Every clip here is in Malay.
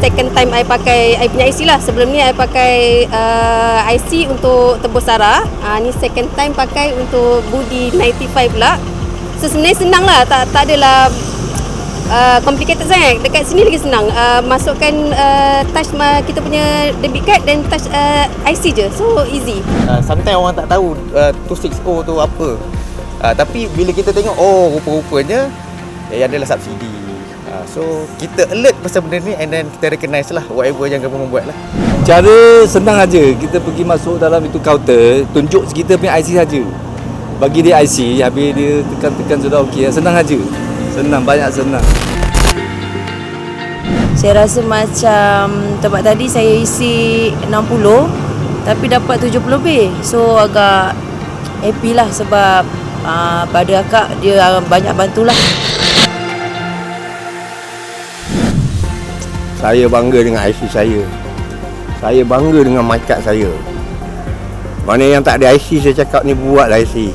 I pakai I punya IC lah. Sebelum ni I pakai uh, IC untuk tebus darah. Uh, ni second time pakai untuk budi 95 pula. So sebenarnya senang lah. Tak, tak adalah uh, complicated sangat. Dekat sini lagi senang. Uh, masukkan uh, touch ma- kita punya debit card dan touch uh, IC je. So easy. Uh, sometimes orang tak tahu uh, 260 tu apa. Uh, tapi bila kita tengok oh rupa-rupanya eh, adalah subsidi. Uh, so kita alert pasal benda ni and then kita recognize lah whatever yang government buat lah. Cara senang aja. Kita pergi masuk dalam itu kaunter, tunjuk kita punya IC saja. Bagi dia IC, habis dia tekan-tekan sudah okey. Senang aja. Senang, banyak senang. Saya rasa macam tempat tadi saya isi 60 tapi dapat 70 lebih. So agak happy lah sebab uh, pada akak dia uh, banyak bantulah. Saya bangga dengan IC saya. Saya bangga dengan my card saya. Mana yang tak ada IC saya cakap ni buatlah IC.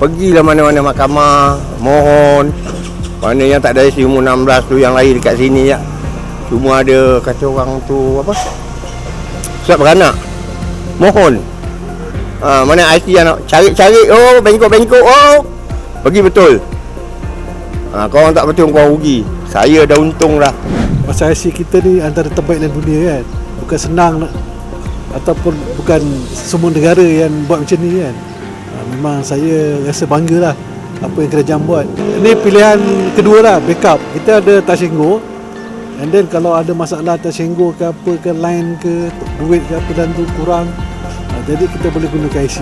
Pergilah mana-mana mahkamah, mohon. Mana yang tak ada IC umur 16 tu yang lahir dekat sini ya. Cuma ada kata orang tu apa? Surat beranak. Mohon. Ha, mana IC yang nak cari-cari oh bengkok-bengkok oh. Pergi betul. Ha, kau orang tak betul kau rugi. Saya dah untung dah. Pasal IC kita ni antara terbaik dalam dunia kan. Bukan senang nak Ataupun bukan semua negara yang buat macam ni kan. Ha, Memang saya rasa bangga lah Apa yang kerajaan buat. Ini pilihan kedua lah backup. Kita ada touch and go And then kalau ada masalah touch and go ke apa ke line ke Duit ke apa dan tu kurang ha, Jadi kita boleh gunakan IC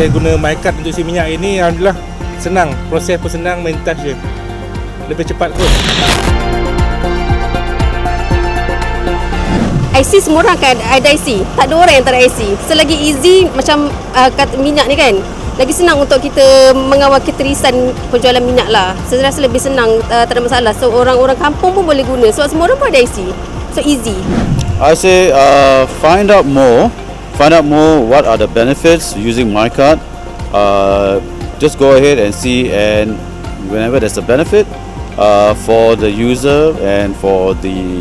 saya guna my card untuk isi minyak ini alhamdulillah senang proses pun senang main touch je lebih cepat kot IC semua orang kan ada IC. Tak ada orang yang tak ada IC. Selagi easy macam uh, kat minyak ni kan. Lagi senang untuk kita mengawal keterisan penjualan minyak lah. Saya rasa lebih senang, uh, tak ada masalah. So orang-orang kampung pun boleh guna. Sebab semua orang pun ada IC. So easy. I say uh, find out more. Find out more what are the benefits using my card. Uh, just go ahead and see, and whenever there's a benefit uh, for the user and for the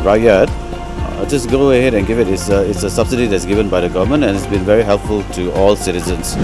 rakyat, uh, just go ahead and give it. It's a, it's a subsidy that's given by the government, and it's been very helpful to all citizens.